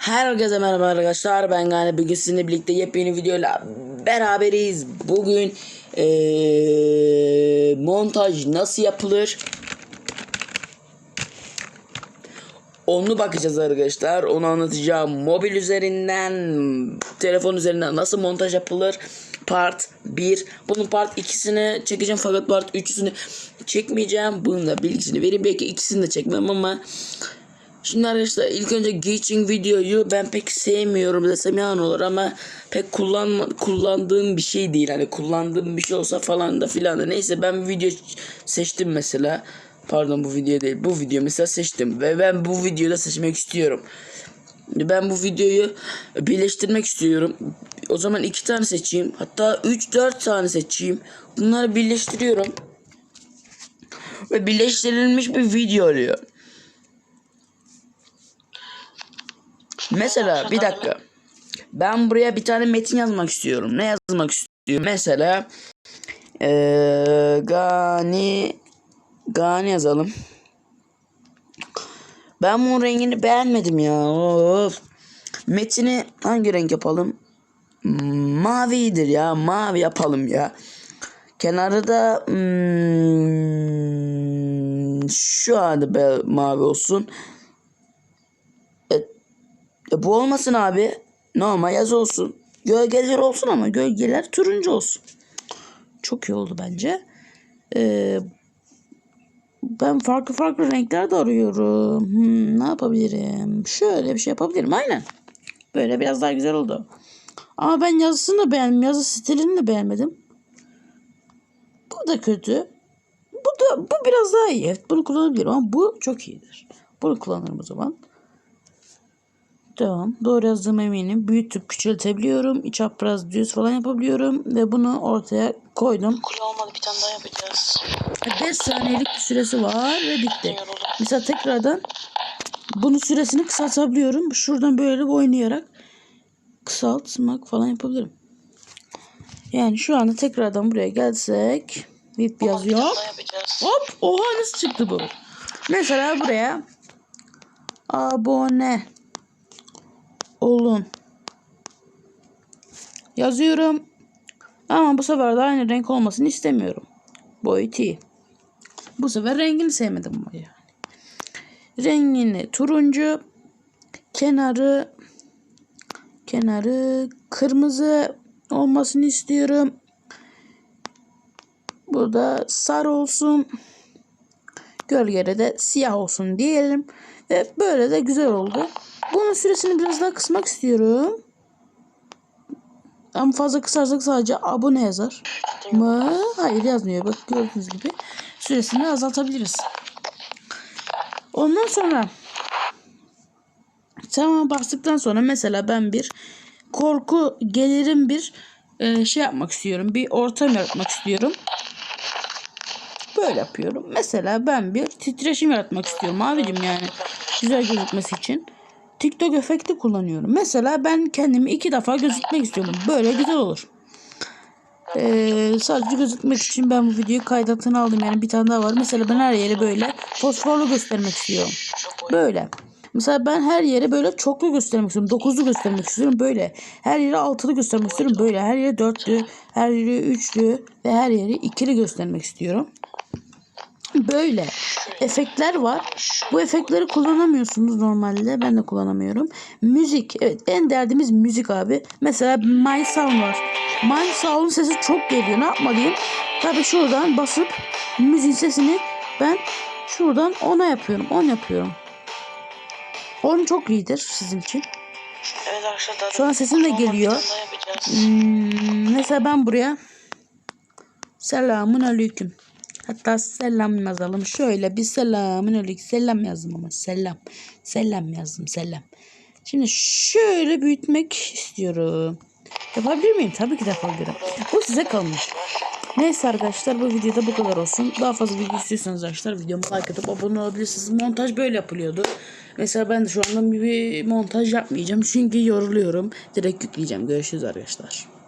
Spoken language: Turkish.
Herkese merhaba arkadaşlar ben Gane bugün sizinle birlikte yepyeni videoyla beraberiz. Bugün eee, montaj nasıl yapılır onu bakacağız arkadaşlar. Onu anlatacağım. Mobil üzerinden, telefon üzerinden nasıl montaj yapılır? Part 1. Bunun part 2'sini çekeceğim fakat part 3'üsünü çekmeyeceğim. Bunun da bilgisini vereyim. Belki ikisini de çekmem ama Şimdi arkadaşlar ilk önce geçing videoyu ben pek sevmiyorum desem yalan olur ama pek kullanma, kullandığım bir şey değil. Hani kullandığım bir şey olsa falan da filan da neyse ben video seçtim mesela. Pardon bu video değil. Bu video mesela seçtim ve ben bu videoda seçmek istiyorum. Ben bu videoyu birleştirmek istiyorum. O zaman iki tane seçeyim. Hatta 3-4 tane seçeyim. Bunları birleştiriyorum. Ve birleştirilmiş bir video oluyor. Mesela bir dakika. Ben buraya bir tane metin yazmak istiyorum. Ne yazmak istiyorum? Mesela eee Gani Gani yazalım. Ben bunun rengini beğenmedim ya. Of. Metini hangi renk yapalım? Mavidir ya. Mavi yapalım ya. Kenarı da hmm, şu anda mavi olsun. E, bu olmasın abi. Normal yaz olsun. Gölgeler olsun ama gölgeler turuncu olsun. Çok iyi oldu bence. Ee, ben farklı farklı renkler de arıyorum. Hmm, ne yapabilirim? Şöyle bir şey yapabilirim. Aynen. Böyle biraz daha güzel oldu. Ama ben yazısını da beğendim. Yazı stilini de beğenmedim. Bu da kötü. Bu da bu biraz daha iyi. Evet, bunu kullanabilirim ama bu çok iyidir. Bunu kullanırım o zaman. Devam. Doğru yazdığım eminim. Büyütüp küçültebiliyorum. İç çapraz düz falan yapabiliyorum. Ve bunu ortaya koydum. Kule olmadı bir tane daha yapacağız. 5 saniyelik bir süresi var ve bitti. Mesela tekrardan bunun süresini kısaltabiliyorum. Şuradan böyle oynayarak kısaltmak falan yapabilirim. Yani şu anda tekrardan buraya gelsek VIP yazıyor. Hop oha nasıl çıktı bu? Mesela buraya abone olun yazıyorum. Ama bu sefer de aynı renk olmasını istemiyorum. Boyut iyi. Bu sefer rengini sevmedim yani. Rengini turuncu, kenarı kenarı kırmızı olmasını istiyorum. Bu da sarı olsun. Gölgede de siyah olsun diyelim. Ve böyle de güzel oldu. Bunun süresini biraz daha kısmak istiyorum. Ama fazla kısarsak sadece abone yazar. Mı? Hayır yazmıyor. Bak gördüğünüz gibi. Süresini azaltabiliriz. Ondan sonra tamam bastıktan sonra mesela ben bir korku gelirim bir e, şey yapmak istiyorum. Bir ortam yaratmak istiyorum. Böyle yapıyorum. Mesela ben bir titreşim yaratmak istiyorum abicim yani. Güzel gözükmesi için. TikTok efekti kullanıyorum. Mesela ben kendimi iki defa gözükmek istiyorum. Böyle güzel olur. Ee, sadece gözükmek için ben bu videoyu kaydatını aldım. Yani bir tane daha var. Mesela ben her yeri böyle fosforlu göstermek istiyorum. Böyle. Mesela ben her yere böyle çoklu göstermek istiyorum. Dokuzlu göstermek istiyorum. Böyle. Her yeri altılı göstermek istiyorum. Böyle. Her yeri dörtlü, her yeri üçlü ve her yeri ikili göstermek istiyorum. Böyle efektler var. Bu efektleri kullanamıyorsunuz normalde. Ben de kullanamıyorum. Müzik. Evet en derdimiz müzik abi. Mesela My Sound var. My Sound'un sesi çok geliyor. Ne yapmalıyım? Tabii şuradan basıp müziğin sesini ben şuradan ona yapıyorum. On yapıyorum. On çok iyidir sizin için. Evet arkadaşlar. An sesim de geliyor. Hmm, mesela ben buraya selamun aleyküm. Hatta selam yazalım. Şöyle bir selamun aleyküm. Selam yazdım ama selam. Selam yazdım selam. Şimdi şöyle büyütmek istiyorum. Yapabilir miyim? Tabii ki de yapabilirim. Bu size kalmış. Neyse arkadaşlar bu videoda bu kadar olsun. Daha fazla video istiyorsanız arkadaşlar videomu like atıp abone olabilirsiniz. Montaj böyle yapılıyordu. Mesela ben de şu anda bir montaj yapmayacağım. Çünkü yoruluyorum. Direkt yükleyeceğim. Görüşürüz arkadaşlar.